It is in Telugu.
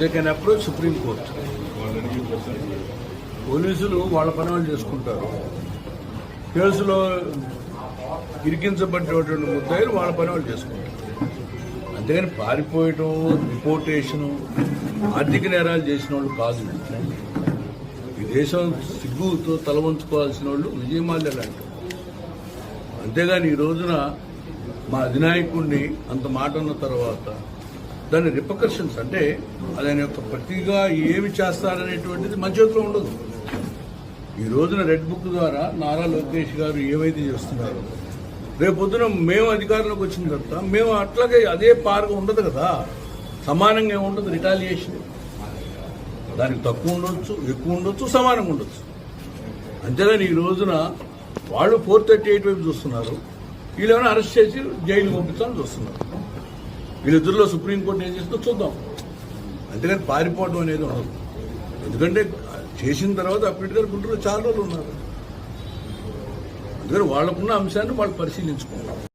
They can approach supreme court. పోలీసులు వాళ్ళ పని వాళ్ళు చేసుకుంటారు. కేసులో ఇరికించబడినటువంటి ముద్దాయిలు వాళ్ళ పని వాళ్ళు చేసుకుంటారు. అంతేగాని పారిపోయటం రిపోర్టేషను ఆర్థిక నేరాలు చేసిన వాళ్ళు కాదు. ఈ దేశం సిగ్గుతో తలవంచుకోవాల్సిన వాళ్ళు విజయమాల్య లాంటి అంతేగాని ఈ రోజున మా అధినాయకుడిని అంత మాట ఉన్న తర్వాత దాని రిపకర్షన్స్ అంటే ఆయన యొక్క ప్రతిగా ఏమి చేస్తారనేటువంటిది మన చేతిలో ఉండదు. ఈ రోజున రెడ్ బుక్ ద్వారా నారా లోకేష్ గారు ఏవైతే చేస్తున్నారో రేపు మేము అధికారంలోకి వచ్చిన తర్వాత మేము అట్లాగే అదే పార్గ ఉండదు కదా. సమానంగా ఏమి ఉండదు రిటాలియేషన్. దానికి తక్కువ ఉండొచ్చు ఎక్కువ ఉండొచ్చు సమానంగా ఉండొచ్చు. అంతేగాని ఈ రోజున వాళ్ళు ఫోర్ థర్టీ ఎయిట్ వైపు చూస్తున్నారు. వీళ్ళేమైనా అరెస్ట్ చేసి జైలు పంపించాలని చూస్తున్నారు. వీళ్ళిద్దరిలో సుప్రీంకోర్టు ఏం చేస్తుందో చూద్దాం. అంతేగాని పారిపోవడం అనేది ఉండదు. ఎందుకంటే చేసిన తర్వాత అప్పటి గారు గుంటూరులో చాలా రోజులు ఉన్నారు. అందుకని వాళ్ళకున్న అంశాన్ని వాళ్ళు పరిశీలించుకోవాలి.